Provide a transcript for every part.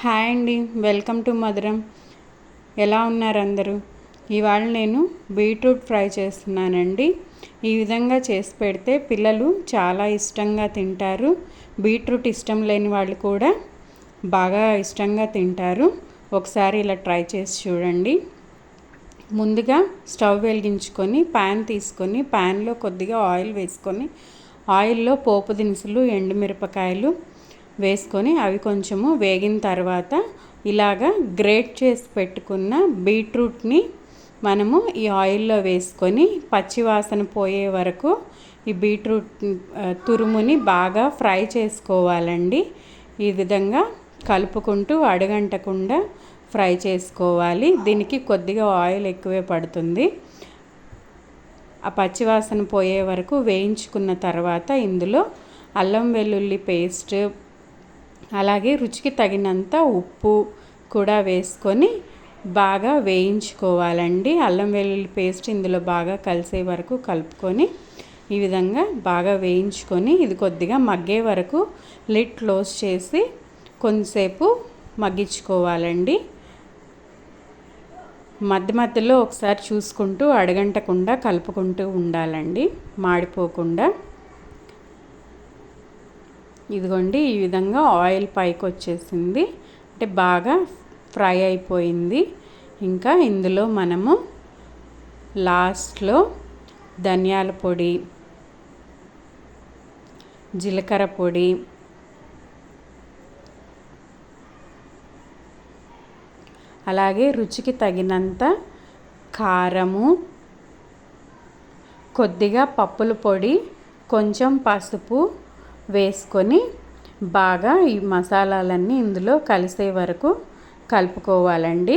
Hi అండి welcome to మధురం. ఎలా ఉన్నారు అందరూ? ఇవాళ నేను బీట్రూట్ ఫ్రై చేస్తున్నానండి. ఈ విధంగా చేసి పెడితే పిల్లలు చాలా ఇష్టంగా తింటారు. బీట్రూట్ ఇష్టం లేని వాళ్ళు కూడా బాగా ఇష్టంగా తింటారు. ఒకసారి ఇలా ట్రై చేసి చూడండి. ముందుగా స్టవ్ వెలిగించుకొని ప్యాన్ తీసుకొని ప్యాన్లో కొద్దిగా ఆయిల్ వేసుకొని ఆయిల్లో పోపు దినుసులు ఎండుమిరపకాయలు వేసుకొని అవి కొంచెము వేగిన తర్వాత ఇలాగా గ్రేట్ చేసి పెట్టుకున్న బీట్రూట్ని మనము ఈ ఆయిల్లో వేసుకొని పచ్చివాసన పోయే వరకు ఈ బీట్రూట్ తురుముని బాగా ఫ్రై చేసుకోవాలండి. ఈ విధంగా కలుపుకుంటూ అడగంటకుండా ఫ్రై చేసుకోవాలి. దీనికి కొద్దిగా ఆయిల్ ఎక్కువే పడుతుంది. ఆ పచ్చివాసన పోయే వరకు వేయించుకున్న తర్వాత ఇందులో అల్లం వెల్లుల్లి పేస్ట్ అలాగే రుచికి తగినంత ఉప్పు కూడా వేసుకొని బాగా వేయించుకోవాలండి. అల్లం వెల్లుల్లి పేస్ట్ ఇందులో బాగా కలిసే వరకు కలుపుకొని ఈ విధంగా బాగా వేయించుకొని ఇది కొద్దిగా మగ్గే వరకు లిడ్ క్లోజ్ చేసి కొంతసేపు మగ్గించుకోవాలండి. మధ్య మధ్యలో ఒకసారి చూసుకుంటూ అడగంటకుండా కలుపుకుంటూ ఉండాలండి. మాడిపోకుండా. ఇదిగోండి ఈ విధంగా ఆయిల్ పైకి వచ్చేసింది. అంటే బాగా ఫ్రై అయిపోయింది. ఇంకా ఇందులో మనము లాస్ట్లో ధనియాల పొడి జీలకర్ర పొడి అలాగే రుచికి తగినంత కారము కొద్దిగా పప్పుల పొడి కొంచెం పసుపు వేసుకొని బాగా ఈ మసాలాలన్నీ ఇందులో కలిసే వరకు కలుపుకోవాలండి.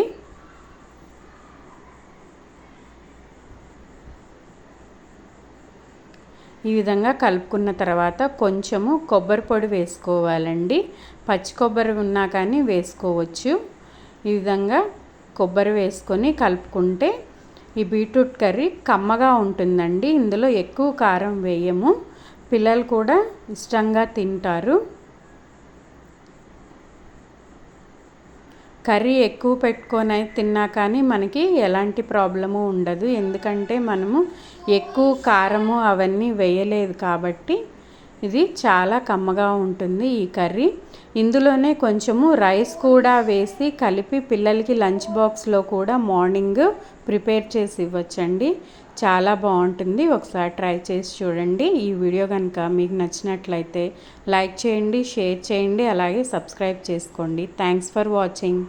ఈ విధంగా కలుపుకున్న తర్వాత కొంచెము కొబ్బరి పొడి వేసుకోవాలండి. పచ్చి కొబ్బరి ఉన్నా కానీ వేసుకోవచ్చు. ఈ విధంగా కొబ్బరి వేసుకొని కలుపుకుంటే ఈ బీట్రూట్ కర్రీ కమ్మగా ఉంటుందండి. ఇందులో ఎక్కువ కారం వేయము. పిల్లలు కూడా ఇష్టంగా తింటారు. కర్రీ ఎక్కువ పెట్టుకొని తిన్నా కానీ మనకి ఎలాంటి ప్రాబ్లము ఉండదు. ఎందుకంటే మనము ఎక్కువ కారము అవన్నీ వేయలేదు కాబట్టి ఇది చాలా కమ్మగా ఉంటుంది ఈ కర్రీ. ఇందులోనే కొంచెము రైస్ కూడా వేసి కలిపి పిల్లలకి లంచ్ బాక్స్లో కూడా మార్నింగ్ ప్రిపేర్ చేసి ఇవ్వచ్చండి. చాలా బాగుంటుంది. ఒకసారి ట్రై చేసి చూడండి. ఈ వీడియో కనుక మీకు నచ్చినట్లయితే లైక్ చేయండి షేర్ చేయండి అలాగే సబ్స్క్రైబ్ చేసుకోండి. Thanks for watching.